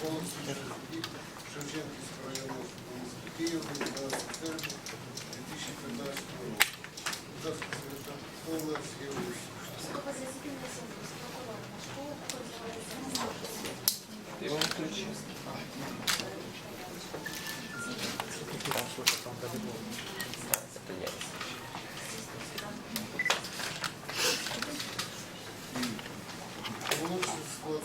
Суді Шевченківського суду міста Києва, 12 серпня 2015 року. Будь ласка, секретар, нас є ось? Судове засідання суду з прокурором школи також проводиться Ты его включи. Оголошую склад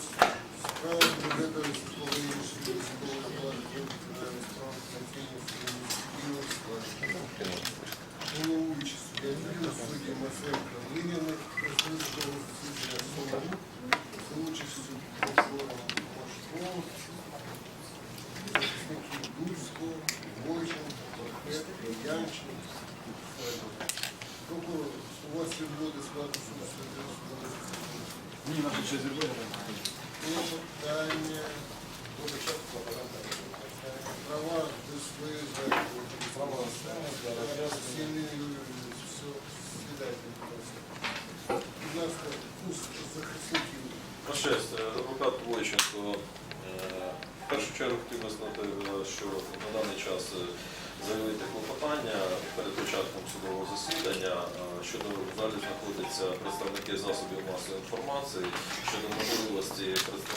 справи розглядають судової рішення судового складу кримінальної справи Конституційного суду міста Києва складу. Головуючий суддя Юрій, судді Масенко Линяни, представник судового засідання Соломук, за участю прокурора Машкова, захисників Дульського, Бойченка, Пархет, Янченко, Федор. Прокурор, у вас відводи складу суду судового засідання. Ні, наша честь зробили. Клопотання. Права висловлюють. Право Сильний все сідайте, будь ласка. Будь ласка, уст захисників. На честь, е, адвокат Войченко. е, В першу чергу хотів сказати, е, що на даний час е, заявити клопотання перед початком судового засідання е, щодо в залі знаходяться представники засобів масової інформації щодо можливості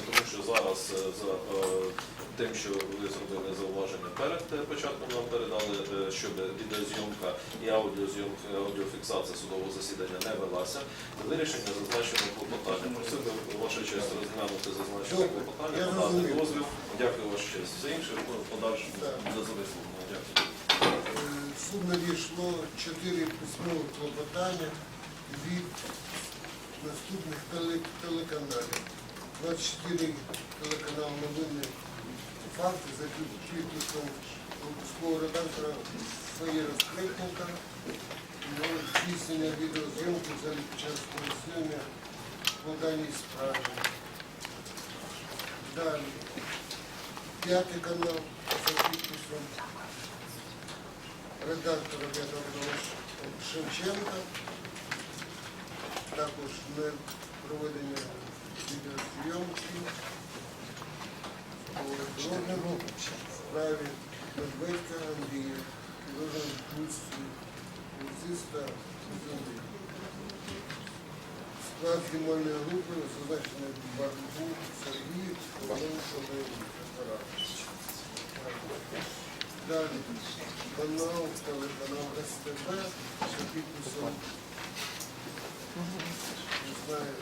тому що зараз е, за е, тим, що ви зробили зауваження перед початком, нам передали, щоб відеозйомка і аудіозйомка, аудіофіксація судового засідання не велася. Вирішення зазначеного клопотання. Просив би ваша честь розглянути зазначене клопотання, я надати дозвіл. Дякую ваша честь. Все інше ну, в подальшому Так. буде зависловлено. Дякую. Е, в Суд надійшло чотири письмові клопотання від наступних телеканалів. 24 телеканал новини факти за підписом випускового редактора Фаєра Скрипника. Здійснення відеозйомки за час пояснення по даній справі. Далі. П'ятий канал за підписом редактора В'ятровного Шевченка. Також не проведення відеозйомки. По справі Медведка Андрія, вбивстві музиста землі. Склад знімальної групи зазначений Барбу Сергій, Володимир Далі канал, телеканал СТБ, за підписом, не знаю,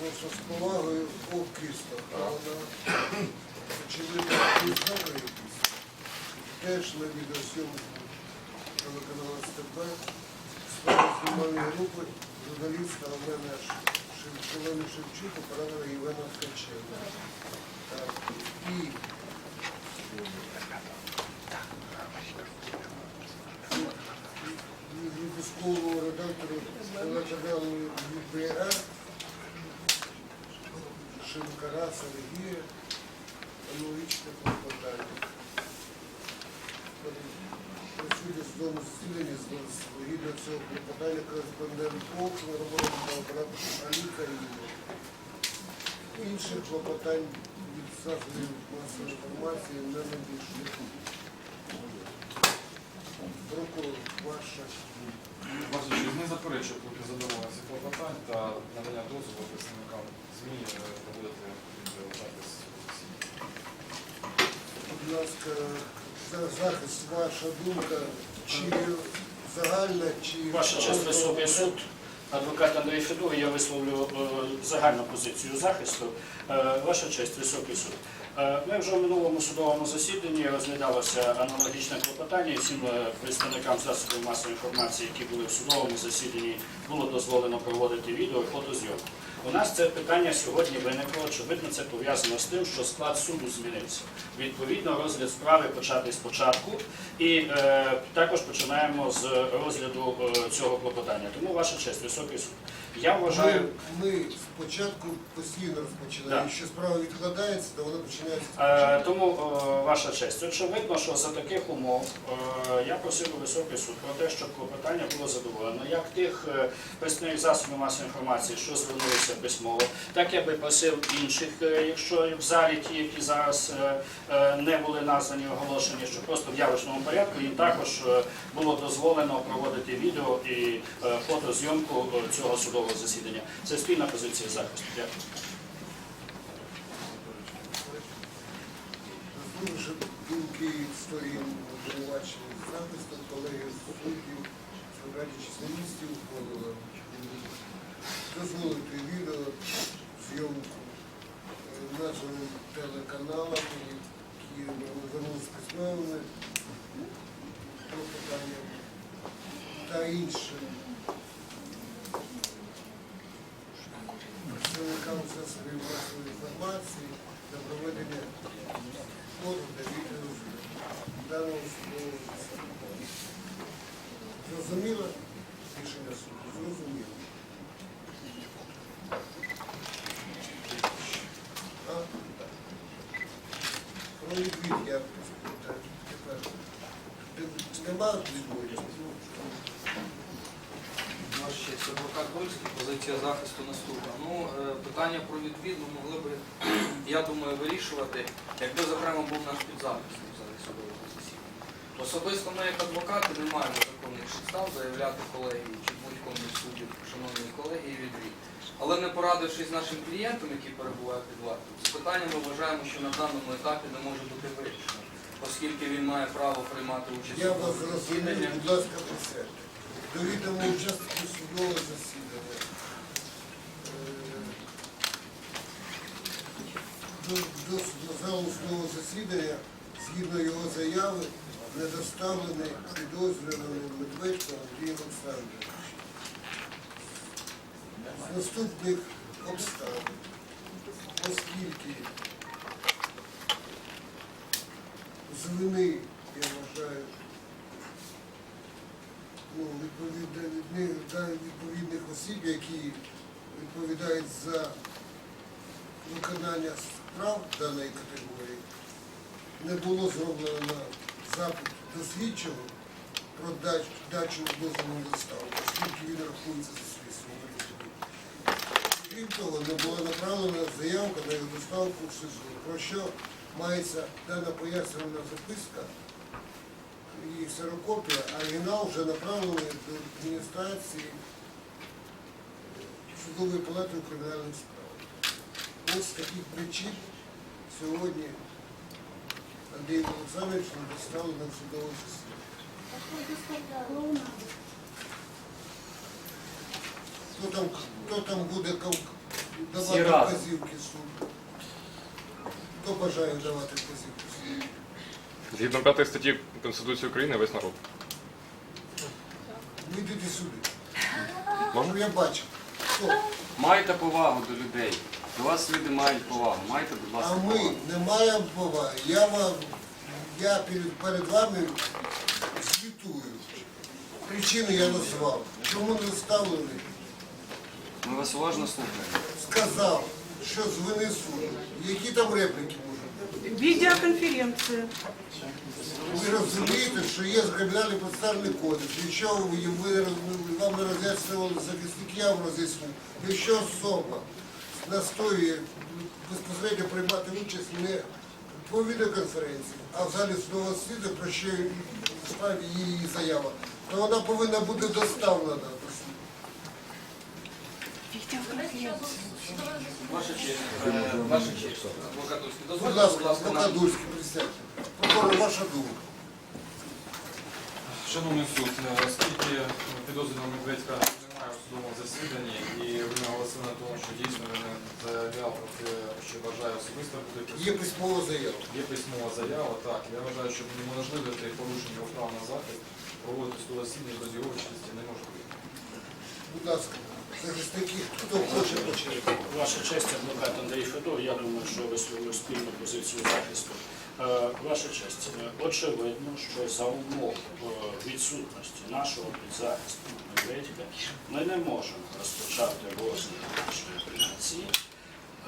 просто з повагою Окіста, а вона, очевидно, пізнала якісь. Теж на відеосйомку телеканал СТБ, справа знімальної групи, журналіста Олена Шев- Шевчук, оператора Євгена Ткаченка. І військового редактору телеканалу ЮБР Шинкара Сергія аналогічне клопотання. Присутні в судовому засіданні згідно цього клопотання кореспондент роботи та оператор Аліка і інших клопотань від засобів масової інформації не надійшли. Ваша не заперечую проти задоволення клопотань та надання дозволу представникам ЗМІ е, проводити засідання. Будь ласка, за захист, ваша думка, чи загальна, чи... Ваша честь, високий суд, адвокат Андрій Федор, я висловлю е, загальну позицію захисту. Е, Ваша честь, високий суд. Е, Ми вже в минулому судовому засіданні розглядалося аналогічне клопотання. Всім е, представникам засобів масової інформації, які були в судовому засіданні, було дозволено проводити відео і фотозйомку. У нас це питання сьогодні виникло. Очевидно, це пов'язано з тим, що склад суду змінився. Відповідно, розгляд справи почати спочатку, і е, також починаємо з розгляду е, цього клопотання. Тому, ваша честь, високий суд. Я вважаю. Ми, ми спочатку постійно розпочинаємо. Да. Якщо справа відкладається, то вона починається Е. Тому е, ваша честь, очевидно, що за таких умов е, я просив би високий суд про те, щоб клопотання було задоволено. Як тих е, представників засобів масової інформації, що звернулися письмово, так я би просив інших, якщо в залі ті, які зараз не були названі оголошені, що просто в явочному порядку їм також було дозволено проводити відео і фотозйомку цього судового засідання. Це спільна позиція захисту. Дякую. Дуже думки сторін обвинувачення захисту, колеги суддів, радячи числівістів ухвалила. Дозволити відео зйомку е, названим телеканалам, які звернулися письмовими клопотаннями та іншим представникам засобів масової інформації для проведення фото та відео даного судового засідання. Зрозуміло рішення суду? Зрозуміло. А? Про відвід я питаю тепер. Де- Нема відводу? Ваш честь, адвокат Дольський, позиція захисту наступна. Ну, е, про відвід ми могли би, я думаю, вирішувати, якби, зокрема, був наш підзахисник в залі судового засідання. Особисто ми, як адвокати, не маємо законних підстав заявляти колегії чи будь-кому з суддів, шановні колегії, відвід. Але не порадившись з нашим клієнтом, який перебуває під вартою, це питання ми вважаємо, що на даному етапі не може бути вирішено, оскільки він має право приймати участь Я вас розумію, будь ласка, присядьте. До відомо учасники судового засідання. До, залу судового засідання, згідно його заяви, не доставлений підозрюваний Медведко Андрій Олександрович. З наступних обставин, оскільки з вини, я вважаю, ну, відповідних осіб, які відповідають за виконання справ даної категорії, не було зроблено запит дослідчого про дачу дозволу на доставку, оскільки він рахується за слідством. Крім того, не була направлена заявка на його доставку в СИЗО, про що мається дана пояснювальна записка і ксерокопія, оригінал вже направлений до адміністрації судової палати кримінальних справах. Ось з таких причин сьогодні Андрій Олександрович не доставлено в судове засідання. Хто там, хто там буде давати вказівки суду? Хто бажає давати вказівки суду? Згідно п'ятої статті Конституції України весь народ. Вийдіть сюди. Можна? Я бачив. Хто? Майте повагу до людей. До вас люди мають повагу. Майте, будь А ми повагу. не маємо поваги. Я вам, я перед, перед вами звітую. Причини я назвав. Чому не ставлений? Ми вас уважно слухаємо. Сказав, що з вини суду. Які там репліки можуть бути? Видеоконференция. Ви розумієте, що є кримінальний процесуальний кодекс. Якщо ви, ви, вам не роз'яснювали захисник, я вам роз'ясню. Якщо особа настоює безпосередньо приймати участь не по відеоконференції, а в залі судового світу, про що і справді її заява, то вона повинна бути доставлена. Ваша честь, е, ваша честь, адвокат Будь дозвольте, ласка, будь ласка, нам- присядьте. Прокурор, ваша думка. Шановний суд, е, оскільки підозрюваного Медведька немає у судовому засіданні і ви наголосили на тому, що дійсно він не заявляв про те, що бажає особисто бути Є присутнім. письмова заява. Є письмова заява, так. Я вважаю, що неможливити порушення його прав на захист, проводити судове засідання без його участі неможливо. Будь ласка, захисники, хто хоче почати. Ваша честь, адвокат Андрій Федор, я думаю, що висловлю спільну позицію захисту. Е, Ваша честь, е, очевидно, що за умов е, відсутності нашого підзахисту Медведька ми не можемо розпочати розгляд нашої апеляції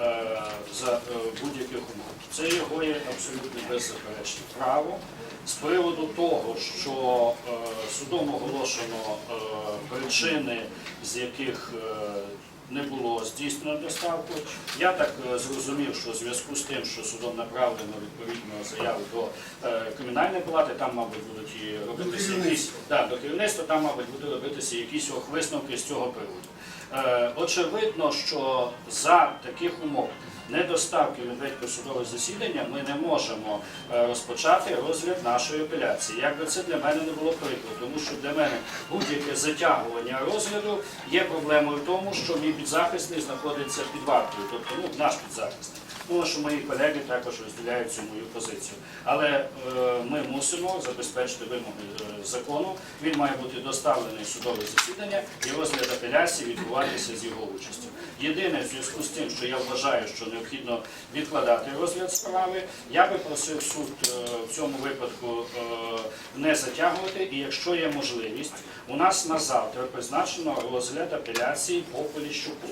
е, за е, будь-яких умов. Це його є абсолютно беззаперечне право. З приводу того, що е, судом оголошено причини, з яких не було здійснено доставку. Я так е, зрозумів, що в зв'язку з тим, що судом направлено відповідну заяву до е, кримінальної палати, там, мабуть, будуть і робитися якісь да, до керівництва, там, мабуть, будуть робитися якісь висновки з цього приводу. Е, Очевидно, що за таких умов недоставки Медведька в судове засідання ми не можемо е, розпочати розгляд нашої апеляції. Якби це для мене не було прикро, тому що для мене будь-яке затягування розгляду є проблемою в тому, що мій підзахисний знаходиться під вартою, тобто ну, наш підзахисний. Думаю, що мої колеги також розділяють цю мою позицію. Але е, ми мусимо забезпечити вимоги е, закону. Він має бути доставлений в судове засідання і розгляд апеляції відбуватися з його участю. Єдине в зв'язку з тим, що я вважаю, що необхідно відкладати розгляд справи, я би просив суд е, в цьому випадку е, не затягувати. І якщо є можливість, у нас на завтра призначено розгляд апеляції по Поліщуку.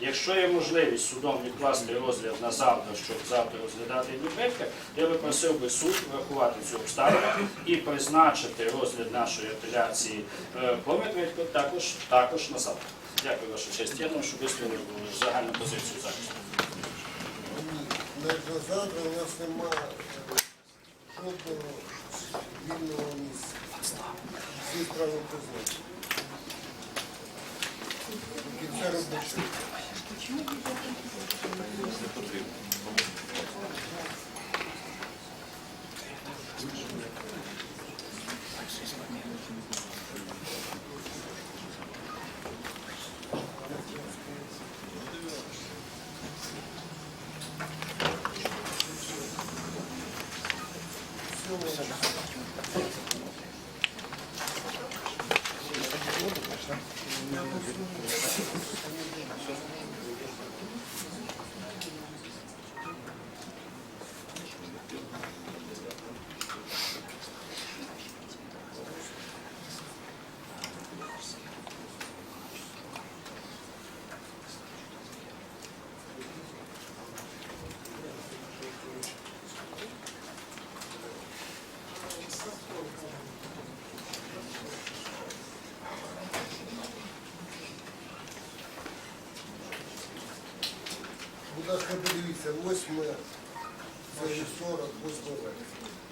Якщо є можливість судом відкласти розгляд на завтра, щоб завтра розглядати Медведка, я би просив би суд врахувати цю обставину і призначити розгляд нашої апеляції е, по Медведку також, також на завтра. Дякую, ваша честь. Я думаю, що висловив загальну позицію захисту. На завтра у нас немає жодного вільного місця. Всі справи призначені. Кінця. Будь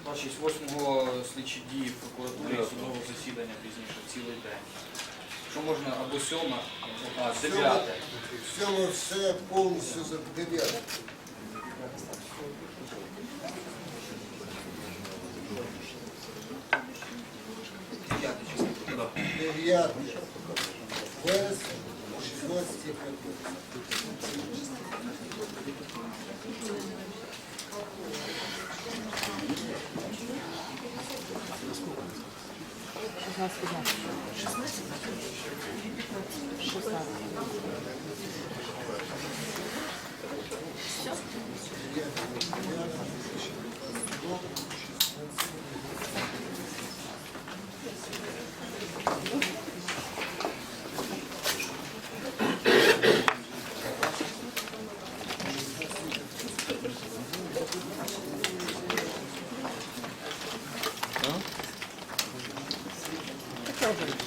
28-го слідчі дії в прокуратурі судового засідання пізніше, цілий день. Що можна або 7, а 9. 7 все повністю за 9. Дев'ятий. Без 16 хатів. 15 15. 16? Е,